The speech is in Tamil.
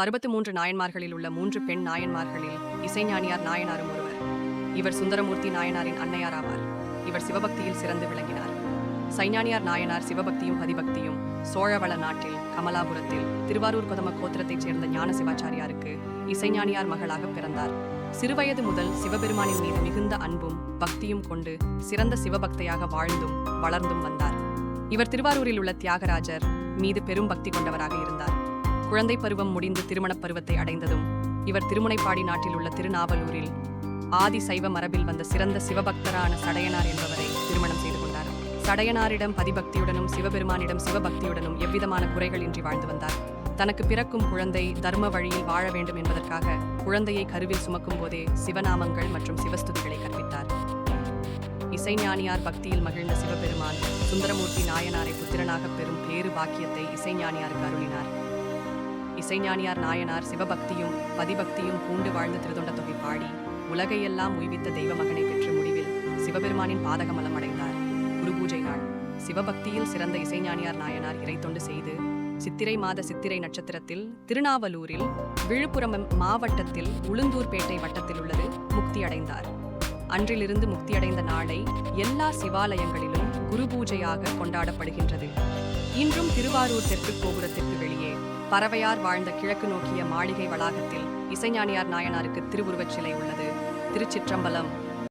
அறுபத்து மூன்று நாயன்மார்களில் உள்ள மூன்று பெண் நாயன்மார்களில் இசைஞானியார் நாயனாரும் ஒருவர். இவர் சுந்தரமூர்த்தி நாயனாரின் அன்னையார் ஆவார் இவர் சிவபக்தியில் சிறந்து விளங்கினார். சைஞானியார் நாயனார் சிவபக்தியும் ஹதிபக்தியும் சோழவள நாட்டில் கமலாபுரத்தில் திருவாரூர் கொதம கோத்திரத்தைச் சேர்ந்த ஞான சிவாச்சாரியாருக்கு இசைஞானியார் மகளாக பிறந்தார். சிறுவயது முதல் சிவபெருமானின் மீது மிகுந்த அன்பும் பக்தியும் கொண்டு சிறந்த சிவபக்தையாக வாழ்ந்தும் வளர்ந்தும் வந்தார். இவர் திருவாரூரில் உள்ள தியாகராஜர் மீது பெரும் பக்தி கொண்டவராக இருந்தார். குழந்தை பருவம் முடிந்து திருமணப் பருவத்தை அடைந்ததும் இவர் திருமுனைப்பாடி நாட்டில் உள்ள திருநாவலூரில் ஆதி சைவ மரபில் வந்த சிறந்த சிவபக்தரான சடையனார் என்பவரை திருமணம் செய்து கொண்டார். சடையனாரிடம் பதிபக்தியுடனும் சிவபெருமானிடம் சிவபக்தியுடனும் எவ்விதமான குறைகளின்றி வாழ்ந்து வந்தார். தனக்கு பிறக்கும் குழந்தை தர்ம வழியில் வாழ வேண்டும் என்பதற்காக குழந்தையை கருவில் சுமக்கும் போதே சிவநாமங்கள் மற்றும் சிவஸ்துதிகளை கற்பித்தார். இசைஞானியார் பக்தியில் மகிழ்ந்த சிவபெருமான் சுந்தரமூர்த்தி நாயனாரை புத்திரனாகப் பெறும் பேறு பாக்கியத்தை இசைஞானியாருக்கு அருளினார். இசைஞானியார் நாயனார் சிவபக்தியும் பதிபக்தியும் பூண்டு வாழ்ந்த திருதொண்ட தொகை பாடி உலகையெல்லாம் உய்வித்த தெய்வ மகனை பெற்ற முடிவில் சிவபெருமானின் பாதகமலம் அடைந்தார். குரு பூஜை நாள் சிவபக்தியில் சிறந்த இசைஞானியார் நாயனார் இறைத்தொண்டு செய்து சித்திரை மாத சித்திரை நட்சத்திரத்தில் திருநாவலூரில் விழுப்புரம் மாவட்டத்தில் உளுந்தூர்பேட்டை வட்டத்தில் உள்ளது முக்தி அடைந்தார் அன்றிலிருந்து முக்தியடைந்த நாளை எல்லா சிவாலயங்களிலும் குரு பூஜையாக கொண்டாடப்படுகின்றது. இன்றும் திருவாரூர் தெற்கு கோபுரத்திற்கு வெளியே பறவையார் வாழ்ந்த கிழக்கு நோக்கிய மாளிகை வளாகத்தில் இசைஞானியார் நாயனாருக்கு திருவுருவச் சிலை உள்ளது. திருச்சிற்றம்பலம்